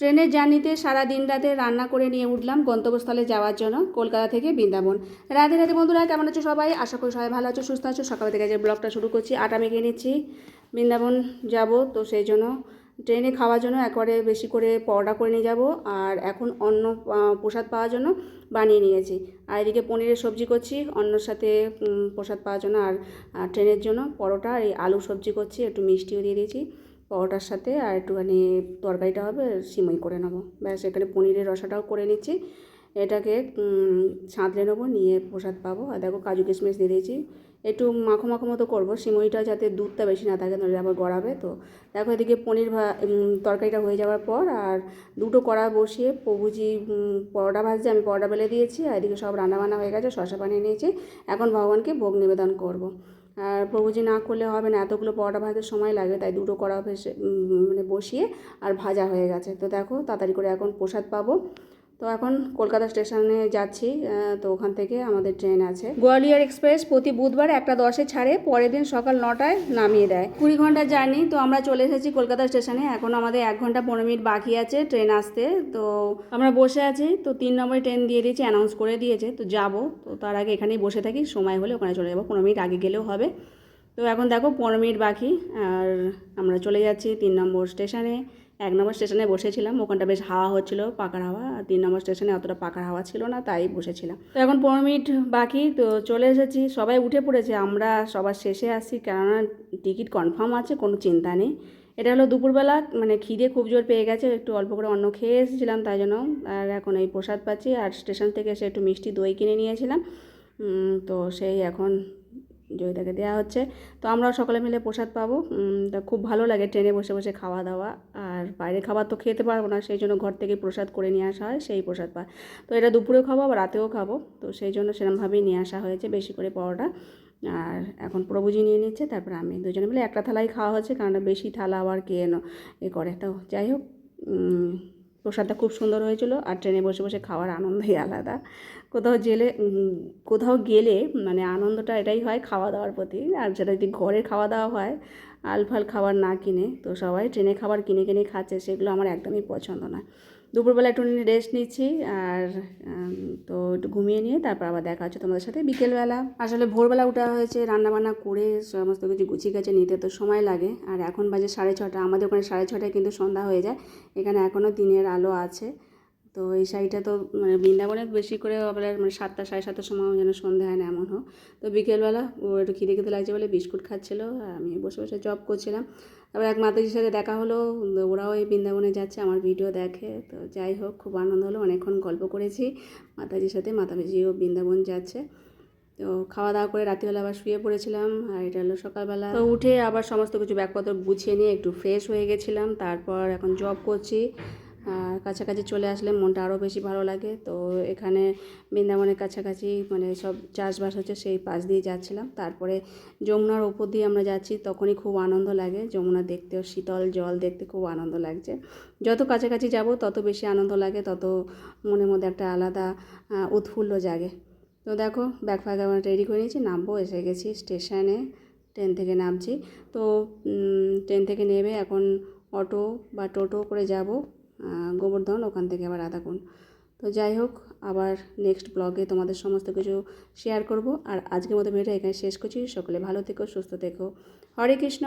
ট্রেনের জার্নিতে সারা দিন রাতে রান্না করে নিয়ে উঠলাম গন্তব্যস্থলে যাওয়ার জন্য কলকাতা থেকে বৃন্দাবন। রাধে রাধে বন্ধুরা, কেমন আছো সবাই? আশা করি সবাই ভালো আছো, সুস্থ আছো। সকাল থেকে যে ব্লগটা শুরু করছি। আটা মেখে নিচ্ছি, বৃন্দাবন যাব, তো সেই জন্য ট্রেনে খাওয়ার জন্য একবারে বেশি করে পরোটা করে নিয়ে যাব আর এখন অন্য প্রসাদ পাওয়ার জন্য বানিয়ে নিয়েছি। আর এদিকে পনিরের সবজি করছি অন্যর সাথে প্রসাদ পাওয়ার জন্য আর আর ট্রেনের জন্য পরোটা আর এই আলু সবজি করছি, একটু মিষ্টিও দিয়ে দিয়েছি। পরোটার সাথে আর একটুখানি তরকারিটা হবে, সিমই করে নেব। ব্যাস, এখানে পনিরের রসাটাও করে নিচ্ছি। এটাকে সাঁতলে নেব, নিয়ে প্রসাদ পাবো। আর দেখো, কাজু কিশমিশ দিয়ে দিয়েছি। একটু মাখো মাখো মতো করব। সিমইটা যাতে দুধটা বেশি না থাকে, নইলে আবার গড়াবে তো। দেখো, এদিকে পনির তরকারিটা হয়ে যাওয়ার পর আর দুটো কড়া বসিয়ে প্রভুজি পরোটা ভাজছে। আমি পরোটা বেলে দিয়েছি আর এদিকে সব রান্নাবান্না হয়ে গেছে শশা বানিয়ে নিয়েছি। এখন ভগবানকে ভোগ নিবেদন করব। আর প্রভুজি না করলে হবে না, এতগুলো পরোটা ভাজতে সময় লাগে তাই দুটো কড়া ভেসে মানে বসিয়ে আর ভাজা হয়ে গেছে। তো দেখো, তাড়াতাড়ি করে এখন প্রসাদ পাবো। তো এখন কলকাতা স্টেশনে যাচ্ছি তো ওখান থেকে আমাদের ট্রেন আছে। গোয়ালিয়র এক্সপ্রেস প্রতি বুধবার একটা দশে ছাড়ে পরের দিন সকাল নটায় নামিয়ে দেয়। কুড়ি ঘণ্টার জার্নি তো আমরা চলে এসেছি কলকাতা স্টেশনে এখন আমাদের এক ঘণ্টা পনেরো মিনিট বাকি আছে ট্রেন আসতে তো আমরা বসে আছি তো তিন নম্বরে ট্রেন দিয়ে দিয়েছে অ্যানাউন্স করে দিয়েছে তো যাব তো তার আগে এখানেই বসে থাকি সময় হলে ওখানে চলে যাব পনেরো মিনিট আগে গেলেও হবে। তো এখন দেখো পনেরো মিনিট বাকি আর আমরা চলে যাচ্ছি তিন নম্বর স্টেশনে। এক নম্বর স্টেশনে বসেছিলাম, ওখানটা বেশ হাওয়া হচ্ছিল, পাকার হাওয়া। আর তিন নম্বর স্টেশনে অতটা পাকার হাওয়া ছিল না, তাই বসেছিলাম। তো এখন পনেরো মিনিট বাকি, তো চলে এসেছি। সবাই উঠে পড়েছে, আমরা সবার শেষে আসছি, কেননা টিকিট কনফার্ম আছে, কোনো চিন্তা নেই। এটা হলো দুপুরবেলা মানে খিদে খুব জোর পেয়ে গেছে, একটু অল্প করে অন্ন খেয়ে এসেছিলাম, তাই জন্য। আর এখন এই প্রসাদ পাচ্ছি, আর স্টেশন থেকে এসে একটু মিষ্টি দই কিনে নিয়েছিলাম। তো সেই এখন জয়িতাকে দেওয়া হচ্ছে। তো আমরাও সকলে মিলে প্রসাদ পাবো। তা খুব ভালো লাগে ট্রেনে বসে বসে খাওয়া দাওয়া। আর বাইরে খাবার তো খেতে পারব না, সেই জন্য ঘর থেকে প্রসাদ করে নিয়ে আসা হয়, সেই প্রসাদ পায় তো এটা দুপুরেও খাব, আবার রাতেও খাব। তো সেই জন্য সেরকমভাবেই নিয়ে আসা হয়েছে বেশি করে পরোটা। আর এখন প্রভুজি নিয়ে নিচ্ছে, তারপর আমি দুজনে মিলে একটা থালাই খাওয়া হচ্ছে কারণ বেশি থালা আবার কে এনো এ করে। তো যাই হোক প্রসাদটা খুব সুন্দর হয়েছিল আর ট্রেনে বসে বসে খাওয়ার আনন্দই আলাদা। কোথাও জেলে কোথাও গেলে মানে আনন্দটা এটাই হয় খাওয়া দাওয়ার প্রতি। আর যেটা যদি ঘরে খাওয়া দাওয়া হয়, আলফাল খাবার না কিনে, তো সবাই ট্রেনে খাবার কিনে কিনে খাচ্ছে, সেগুলো আমার একদমই পছন্দ না। দুপুরবেলা একটু রেস্ট নিচ্ছি আর তো একটু ঘুমিয়ে নিয়ে তারপর আবার দেখা হচ্ছে তোমাদের সাথে বিকেলবেলা। আসলে ভোরবেলা উঠা হয়েছে, রান্নাবান্না করে সমস্ত কিছু গুছিয়ে গেছে নিতে তো সময় লাগে। আর এখন বাজে সাড়ে ছটা, আমাদের ওখানে সাড়ে ছটায় কিন্তু সন্ধ্যা হয়ে যায়, এখানে এখনও দিনের আলো আছে। তো এই শাড়িটা তো মানে বৃন্দাবনে বেশি করে আবার মানে সাতটা, সাড়ে সাতটার সময় যেন সন্ধে হয় না এমন হোক। তো বিকেলবেলা ও একটু খিদে খেতে লাগছে বলে বিস্কুট খাচ্ছিলো, আর আমি বসে বসে জব করছিলাম। তারপর এক মাতাজির সাথে দেখা হলো ওরাও এই বৃন্দাবনে যাচ্ছে, আমার ভিডিও দেখে। তো যাই হোক, খুব আনন্দ হলো, অনেকক্ষণ গল্প করেছি মাতাজির সাথে, মাতাজিও বৃন্দাবন যাচ্ছে। তো খাওয়া দাওয়া করে রাত্রিবেলা আবার শুয়ে পড়েছিলাম, আর এটা হলো সকালবেলা। তো উঠে আবার সমস্ত কিছু ব্যাগপত্র গুছিয়ে নিয়ে একটু ফ্রেশ হয়ে গেছিলাম, তারপর এখন জব করছি। আর কাছাকাছি চলে আসলে মনটা আরও বেশি ভালো লাগে। তো এখানে বৃন্দাবনের কাছাকাছি মানে সব চাষবাস হচ্ছে সেই পাশ দিয়ে যাচ্ছিলাম। তারপরে যমুনার ওপর দিয়ে আমরা যাচ্ছি, তখনই খুব আনন্দ লাগে। যমুনা দেখতেও শীতল জল দেখতে খুব আনন্দ লাগছে। যত কাছাকাছি যাব, তত বেশি আনন্দ লাগে, তত মনের মধ্যে একটা আলাদা উৎফুল্ল জাগে। তো দেখো ব্যাগ ফ্যাগ আমার রেডি করে নিয়েছি, নামবো, এসে গেছি স্টেশনে ট্রেন থেকে নামছি। তো ট্রেন থেকে নেবে এখন অটো বা টোটো করে যাব। গোবর্ধন, ওখান থেকে আবার রাধাকুণ্ড তো যাই হোক, আবার নেক্সট ব্লগে তোমাদের সমস্ত কিছু শেয়ার করব। আর আজকের মতো ভিডিওটা এখানে শেষ করছি। সকলে ভালো থেকো, সুস্থ থেকো। হরে কৃষ্ণ!